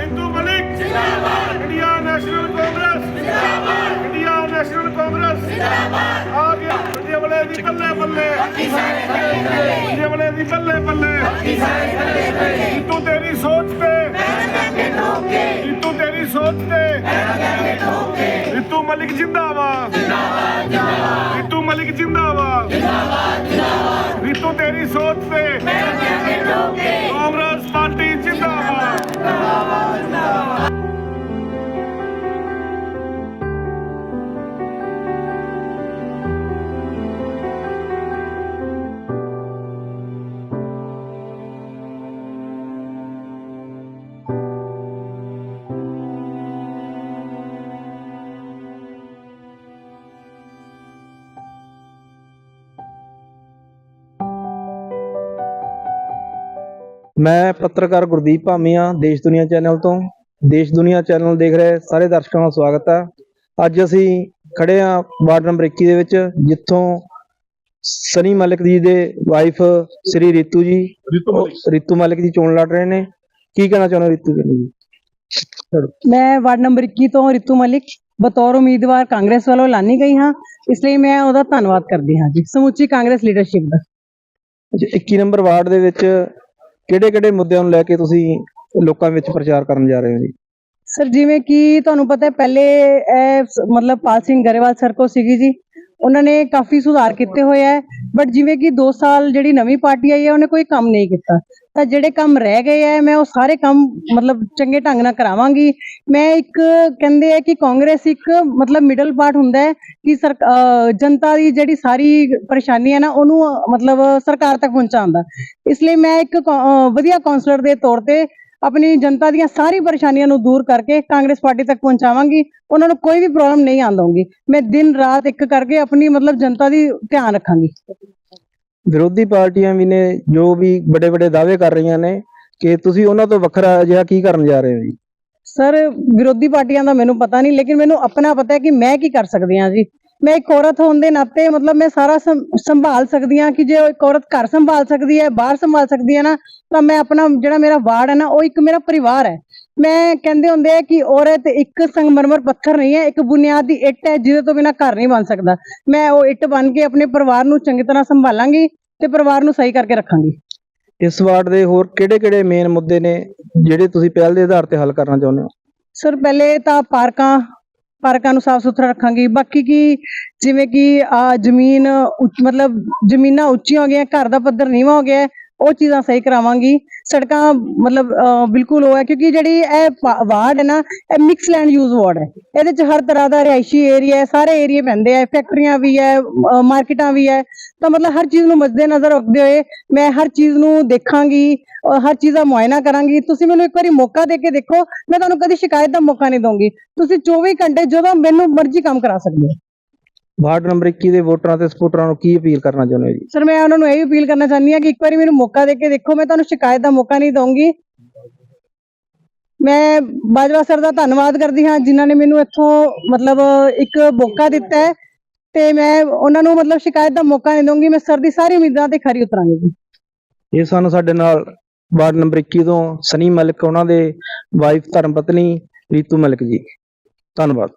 ਹਿੰਦੂ ਮਲਿਕ ਜਿੰਦਾਬਾਦ India national Congress ਜਿੰਦਾਬਾਦ India national Congress ਜਿੰਦਾਬਾਦ ਆ ਗਿਆ ਜੇ ਦੀ ਬੱਲੇ ਬੱਲੇ ਜੇ ਬਲੇ ਦੀ ਬੱਲੇ ਬੱਲੇ ਤੂੰ ਤੇਰੀ ਸੋਚ ਤੇ ਤੂੰ ਤੇਰੀ ਸੋਚ ਤੇ ਰਿਤੂ ਮਲਿਕ ਜਿੰਦਾਬਾਦ ਜਿੰਦਾਬਾਦ ਜਿੰਦਾਬਾਦ ਰਿਤੂ ਮਲਿਕ ਜਿੰਦਾਬਾਦ ਜਿੰਦਾਬਾਦ ਜਿੰਦਾਬਾਦ ਰਿਤੂ ਤੇਰੀ ਸੋਚ ਤੇ। ਕਾਂਗਰਸ ਪਾਰਟੀ ਜਿੰਦਾਬਾਦ। ਮੈਂ ਪੱਤਰਕਾਰ ਗੁਰਦੀਪ ਭਾਮੀਆ ਦੇਸ਼ ਦੁਨੀਆ ਚੈਨਲ ਤੋਂ। ਦੇਸ਼ ਦੁਨੀਆ ਚੈਨਲ ਦੇਖ ਰਹੇ ਸਾਰੇ ਦਰਸ਼ਕਾਂ ਦਾ ਸਵਾਗਤ ਹੈ। ਅੱਜ ਅਸੀਂ ਖੜੇ ਹਾਂ ਵਾਰਡ ਨੰਬਰ 21 ਦੇ ਵਿੱਚ ਜਿੱਥੋਂ ਸਨੀ ਮਲਿਕ ਜੀ ਦੇ ਵਾਈਫ ਸ੍ਰੀ ਰੀਤੂ ਜੀ ਰੀਤੂ ਮਲਿਕ ਜੀ। ਚੋਣ ਲੜ ਰਹੇ ਨੇ। ਕੀ ਕਹਿਣਾ ਚਾਹੁੰਦੇ ਹੋ ਰੀਤੂ ਜੀ। ਮੈਂ ਵਾਰਡ ਨੰਬਰ 21 ਤੋਂ ਰਿਤੂ ਮਲਿਕ ਬਤੌਰ ਉਮੀਦਵਾਰ ਕਾਂਗਰਸ ਵੱਲੋਂ ਐਲਾਨੀ ਗਈ ਹਾਂ। ਇਸ ਲਈ ਮੈਂ ਉਹਦਾ ਧੰਨਵਾਦ ਕਰਦੀ ਹਾਂ ਜੀ। ਸਮੁੱਚੀ ਕਾਂਗਰਸ ਲੀਡਰਸ਼ਿਪ ਦਾ। ਅੱਛਾ 21 ਨੰਬਰ ਵਾਰਡ ਦੇ ਵਿੱਚ ਕਿਹੜੇ ਕਿਹੜੇ ਮੁੱਦਿਆਂ ਨੂੰ ਲੈ ਕੇ ਤੁਸੀਂ ਲੋਕਾਂ ਵਿੱਚ ਪ੍ਰਚਾਰ ਕਰਨ ਜਾ ਰਹੇ ਹੋ ਜੀ? ਸਰ, ਜਿਵੇਂ ਕਿ ਤੁਹਾਨੂੰ ਪਤਾ ਹੈ, ਪਹਿਲੇ ਇਹ ਮਤਲਬ ਪਾਲ ਸਿੰਘ ਗਰੇਵਾਲ ਸਰ ਕੋ ਸੀਗੀ ਜੀ। ਉਹਨਾਂ ਨੇ ਕਾਫੀ ਸੁਧਾਰ ਕੀਤੇ ਹੋਏ ਹੈ, ਬਟ ਜਿਵੇਂ ਕਿ 2 ਸਾਲ ਜਿਹੜੀ ਨਵੀਂ ਪਾਰਟੀ ਆਈ ਹੈ, ਉਹਨੇ ਕੋਈ ਕੰਮ ਨਹੀਂ ਕੀਤਾ। ਤਾਂ ਜਿਹੜੇ ਕੰਮ ਰਹਿ ਗਏ ਹੈ ਮੈਂ ਉਹ ਸਾਰੇ ਕੰਮ ਮਤਲਬ ਚੰਗੇ ਢੰਗ ਨਾਲ ਕਰਾਵਾਂਗੀ। ਮੈਂ ਇੱਕ ਕਹਿੰਦੇ ਆ ਕਿ ਕਾਂਗਰਸ ਇੱਕ ਮਤਲਬ ਮਿਡਲ ਪਾਰਟ ਹੁੰਦਾ ਹੈ ਕਿ ਸਰ ਜਨਤਾ ਦੀ ਜਿਹੜੀ ਸਾਰੀ ਪਰੇਸ਼ਾਨੀ ਹੈ ਨਾ, ਉਹਨੂੰ ਮਤਲਬ ਸਰਕਾਰ ਤੱਕ ਪਹੁੰਚਾਉਂਦਾ। ਇਸ ਲਈ ਮੈਂ ਇੱਕ ਵਧੀਆ ਕਾਉਂਸਲਰ ਦੇ ਤੌਰ ਤੇ ਆਪਣੀ ਜਨਤਾ ਦੀਆਂ ਸਾਰੀ ਪਰੇਸ਼ਾਨੀਆਂ ਨੂੰ ਦੂਰ ਕਰਕੇ ਕਾਂਗਰਸ ਪਾਰਟੀ ਤੱਕ ਪਹੁੰਚਾਵਾਂਗੀ। ਉਹਨਾਂ ਨੂੰ ਕੋਈ ਵੀ ਪ੍ਰੋਬਲਮ ਨਹੀਂ ਆਉਣ ਮੈਂ ਦਿਨ ਰਾਤ ਇੱਕ ਕਰਕੇ ਆਪਣੀ ਮਤਲਬ ਜਨਤਾ ਦੀ ਧਿਆਨ ਰੱਖਾਂਗੀ। ਵਿਰੋਧੀ ਪਾਰਟੀਆਂ ਵੀ ਨੇ, ਜੋ ਵੀ ਵੱਡੇ ਵੱਡੇ ਦਾਅਵੇ ਕਰ ਰਹੀਆਂ ਨੇ ਕਿ ਤੁਸੀਂ ਉਹਨਾਂ ਤੋਂ ਵੱਖਰਾ ਅਜਿਹਾ ਕੀ ਕਰਨ ਜਾ ਰਹੇ ਹੋ ਜੀ? ਸਰ, ਵਿਰੋਧੀ ਪਾਰਟੀਆਂ ਦਾ ਮੈਨੂੰ ਪਤਾ ਨਹੀਂ, ਲੇਕਿਨ ਮੈਨੂੰ ਆਪਣਾ ਪਤਾ ਹੈ ਕਿ ਮੈਂ ਕੀ ਕਰ ਸਕਦੀ ਹਾਂ ਜੀ। ਮੈਂ ਇੱਕ ਔਰਤ ਹੋਣ ਦੇ ਨਾਤੇ ਮਤਲਬ ਮੈਂ ਸਾਰਾ ਸੰਭਾਲ ਸਕਦੀ ਹਾਂ ਕਿ ਜੇ ਇੱਕ ਔਰਤ ਘਰ ਸੰਭਾਲ ਸਕਦੀ ਹੈ, ਬਾਹਰ ਸੰਭਾਲ ਸਕਦੀ ਹੈ ਨਾ, ਤਾਂ ਮੈਂ ਆਪਣਾ ਜਿਹੜਾ ਮੇਰਾ ਵਾਰਡ ਹੈ ਨਾ, ਉਹ ਇੱਕ ਮੇਰਾ ਪਰਿਵਾਰ ਹੈ। ਮੈਂ ਕਹਿੰਦੇ ਹੁੰਦੇ ਆ ਕਿ ਔਰਤ ਇੱਕ ਸੰਗਮਰਮਰ ਪੱਥਰ ਨਹੀਂ ਹੈ, ਇੱਕ ਬੁਨਿਆਦ ਦੀ ਇੱਟ ਹੈ, ਜਿਹਦੇ ਤੋਂ ਬਿਨਾ ਘਰ ਨਹੀਂ ਬਣ ਸਕਦਾ। ਮੈਂ ਉਹ ਇੱਟ ਬਣ ਕੇ ਆਪਣੇ ਪਰਿਵਾਰ ਨੂੰ ਚੰਗੀ ਤਰ੍ਹਾਂ ਸੰਭਾਲਾਂਗੀ। ਤੇ ਪਰਿਵਾਰ ਨੂੰ ਸਹੀ ਕਰਕੇ ਰੱਖਾਂਗੀ। ਇਸ ਵਾਰਡ ਦੇ ਹੋਰ ਕਿਹੜੇ ਕਿਹੜੇ ਮੇਨ ਮੁੱਦੇ ਨੇ ਜਿਹੜੇ ਤੁਸੀਂ ਪਹਿਲ ਦੇ ਆਧਾਰ ਤੇ ਹੱਲ ਕਰਨਾ ਚਾਹੁੰਦੇ ਹੋ? ਸਰ ਪਹਿਲੇ ਤਾਂ ਪਾਰਕਾਂ ਪਾਰਕਾਂ ਨੂੰ ਸਾਫ਼ ਸੁਥਰਾ ਰੱਖਾਂਗੀ। ਬਾਕੀ ਕੀ ਜਿਵੇਂ ਕਿ ਆ ਜ਼ਮੀਨ ਉੱਚ- ਮਤਲਬ ਜ਼ਮੀਨਾਂ ਉੱਚੀਆਂ ਹੋ ਗਈਆਂ ਘਰ ਦਾ ਪੱਧਰ ਨੀਵਾਂ ਹੋ ਗਿਆ ਹੈ, ਉਹ ਚੀਜ਼ਾਂ ਸਹੀ ਕਰਾਵਾਂਗੀ। ਸੜਕਾਂ, ਮਤਲਬ ਬਿਲਕੁਲ ਉਹ ਹੈ, ਕਿਉਂਕਿ ਜਿਹੜੀ ਇਹ ਵਾਰਡ ਹੈ ਨਾ, ਇਹ ਮਿਕਸ ਲੈਂਡ ਯੂਜ਼ ਵਾਰਡ ਹੈ। ਇਹਦੇ ਚ ਹਰ ਤਰ੍ਹਾਂ ਦਾ ਰਿਹਾਇਸ਼ੀ ਏਰੀਆ ਹੈ, ਸਾਰੇ ਏਰੀਏ ਪੈਂਦੇ ਆ ਫੈਕਟਰੀਆਂ ਵੀ ਹੈ ਮਾਰਕੀਟਾਂ ਵੀ ਹੈ। ਤਾਂ ਮਤਲਬ ਹਰ ਚੀਜ਼ ਨੂੰ ਮੱਦੇ ਨਜ਼ਰ ਰੱਖਦੇ ਹੋਏ ਮੈਂ ਹਰ ਚੀਜ਼ ਨੂੰ ਦੇਖਾਂਗੀ ਹਰ ਚੀਜ਼ ਦਾ ਮੁਆਇਨਾ ਕਰਾਂਗੀ। ਤੁਸੀਂ ਮੈਨੂੰ ਇੱਕ ਵਾਰੀ ਮੌਕਾ ਦੇ ਕੇ ਦੇਖੋ, ਮੈਂ ਤੁਹਾਨੂੰ ਕਦੀ ਸ਼ਿਕਾਇਤ ਦਾ ਮੌਕਾ ਨਹੀਂ ਦਊਂਗੀ। ਤੁਸੀਂ 24 ਘੰਟੇ ਜਦੋਂ ਮੈਨੂੰ ਮਰਜ਼ੀ ਕੰਮ ਕਰਾ ਸਕਦੇ ਹੋ। ਵਾਰਡ ਨੰਬਰ 21 ਦੇ ਵੋਟਰਾਂ ਤੇ ਸਪੋਰਟਰਾਂ ਨੂੰ ਕੀ ਅਪੀਲ ਕਰਨਾ ਚਾਹੁੰਦੇ ਹੋ ਜੀ? ਸਰ ਮੈਂ ਉਹਨਾਂ ਨੂੰ ਇਹ ਅਪੀਲ ਕਰਨਾ ਚਾਹੁੰਦੀ ਹਾਂ ਕਿ ਇੱਕ ਵਾਰੀ ਮੈਨੂੰ ਮੌਕਾ ਦੇ ਕੇ ਦੇਖੋ ਮੈਂ ਤੁਹਾਨੂੰ ਸ਼ਿਕਾਇਤ ਦਾ ਮੌਕਾ ਨਹੀਂ ਦਊਂਗੀ। ਮੈਂ ਬਾਜਵਾ ਸਰ ਦਾ ਧੰਨਵਾਦ ਕਰਦੀ ਹਾਂ ਜਿਨ੍ਹਾਂ ਨੇ ਮੈਨੂੰ ਇੱਥੋਂ ਮਤਲਬ ਇੱਕ ਮੌਕਾ ਦਿੱਤਾ ਹੈ ਤੇ ਮੈਂ ਉਹਨਾਂ ਨੂੰ ਮਤਲਬ ਸ਼ਿਕਾਇਤ ਦਾ ਮੌਕਾ ਨਹੀਂ ਦਊਂਗੀ ਮੈਂ ਸਰ ਦੀ ਸਾਰੀ ਉਮੀਦਾਂ ਤੇ ਖਰੀ ਉਤਰਾਂਗੀ ਜੀ। ਇਹ ਸਾਨੂੰ ਸਾਡੇ ਨਾਲ ਵਾਰਡ ਨੰਬਰ 21 ਤੋਂ ਸਨੀ ਮਲਿਕ ਉਹਨਾਂ ਦੇ ਵਾਈਫ ਧਰਮ ਪਤਨੀ ਰੀਤੂ ਮਲਿਕ ਜੀ। ਧੰਨਵਾਦ।